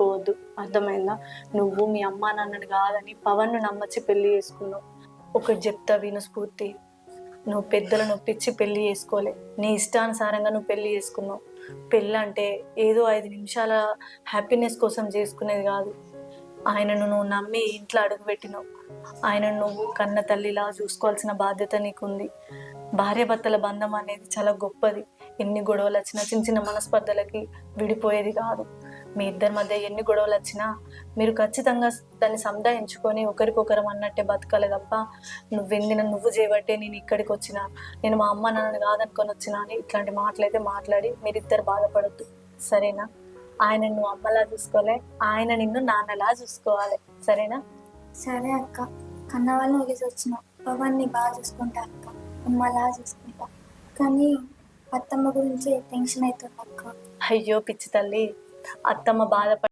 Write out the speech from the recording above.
చేసుకోవద్దు. అర్థమైందా? నువ్వు మీ అమ్మా నాన్నని కాదని పవన్ను నమ్మచ్చి పెళ్ళి చేసుకున్నావు. ఒకటి చెప్తా విను స్ఫూర్తి. నువ్వు పెద్దలను ఒప్పించి పెళ్ళి చేసుకోలే. నీ ఇష్టానుసారంగా నువ్వు పెళ్ళి చేసుకున్నావు. పెళ్ళి అంటే ఏదో ఐదు నిమిషాల హ్యాపీనెస్ కోసం చేసుకునేది కాదు. ఆయనను నువ్వు నమ్మి ఇంట్లో అడుగుపెట్టినావు ఆయనను నువ్వు కన్న తల్లిలా చూసుకోవాల్సిన బాధ్యత నీకుంది. భార్యాభర్తల బంధం అనేది చాలా గొప్పది. ఎన్ని గొడవలు వచ్చినా చిన్న చిన్న మనస్పర్ధలకి విడిపోయేది కాదు. మీ ఇద్దరి మధ్య ఎన్ని గొడవలు వచ్చినా మీరు ఖచ్చితంగా దాన్ని సంధాయించుకొని ఒకరికొకరం అన్నట్టే బతకాలి తప్ప నువ్వు వెందిన నువ్వు చేయబట్టే నేను ఇక్కడికి వచ్చిన నేను మా అమ్మ నాన్నని కాదనుకొని వచ్చిన అని ఇట్లాంటి మాటలైతే మాట్లాడి మీరిద్దరు బాధపడద్దు. సరేనా? ఆయన నువ్వు అమ్మలా చూసుకోలే ఆయన నిన్ను నాన్నలా చూసుకోవాలి. సరేనా? సరే అక్క. కన్న వాళ్ళని వదిలేసి వచ్చిన. పవన్ని బాగా చూసుకుంటా అక్క. అమ్మలా చూసుకుంటా. కానీ అత్తమ్మ గురించి టెన్షన్ అవుతుంది అక్క. అయ్యో పిచ్చి తల్లి. అత్తమ్మ బాధపడి